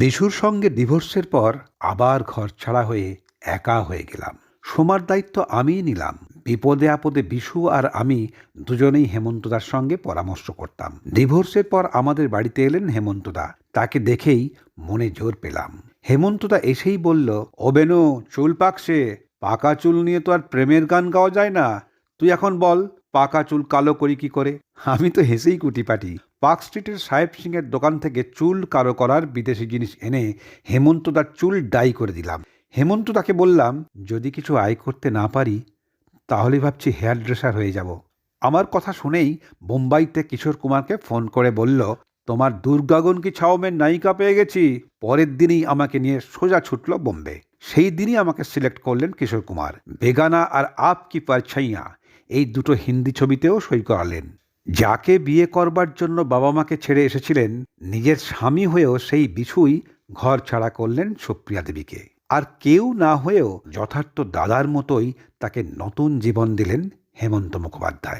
বিশুর সঙ্গে ডিভোর্সের পর আবার ঘর ছাড়া হয়ে একা হয়ে গেলাম। সোমার দায়িত্ব আমিই নিলাম। বিপদে আপদে বিশু আর আমি দুজনেই হেমন্তদার সঙ্গে পরামর্শ করতাম। ডিভোর্সের পর আমাদের বাড়িতে এলেন হেমন্তদা। তাকে দেখেই মনে জোর পেলাম। হেমন্তদা এসেই বলল, ও বেনু, চুল পাকছে। পাকা চুল নিয়ে তো আর প্রেমের গান গাওয়া যায় না। তুই এখন বল পাকা চুল কালো করি কি করে? আমি তো হেসেই কুটিপাটি পার্ক স্ট্রিটের সাহেব সিংয়ের দোকান থেকে চুল কালো করার বিদেশি জিনিস এনে হেমন্ত হেমন্তদার চুল ডাই করে দিলাম। হেমন্ত হেমন্তদাকে বললাম, যদি কিছু আয় করতে না পারি, তাহলে ভাবছি হেয়ার ড্রেসার হয়ে যাব। আমার কথা শুনেই বোম্বাইতে কিশোর কুমারকে ফোন করে বলল, তোমার দুর্গাগন কি ছাওমের নায়িকা পেয়ে গেছি? পরের দিনই আমাকে নিয়ে সোজা ছুটল বোম্বে। সেই দিনই আমাকে সিলেক্ট করলেন কিশোর কুমার। বেগানা আর আপ কি পারছাইয়া এই দুটো হিন্দি ছবিতেও সই করালেন যাকে বিয়ে করবার জন্য বাবা মাকে ছেড়ে এসেছিলেন, নিজের স্বামী হয়েও সেই বিছুই ঘর ছাড়া করলেন সুপ্রিয়া দেবীকে। আর কেউ না হয়েও যথার্থ দাদার মতোই তাকে নতুন জীবন দিলেন হেমন্ত মুখোপাধ্যায়।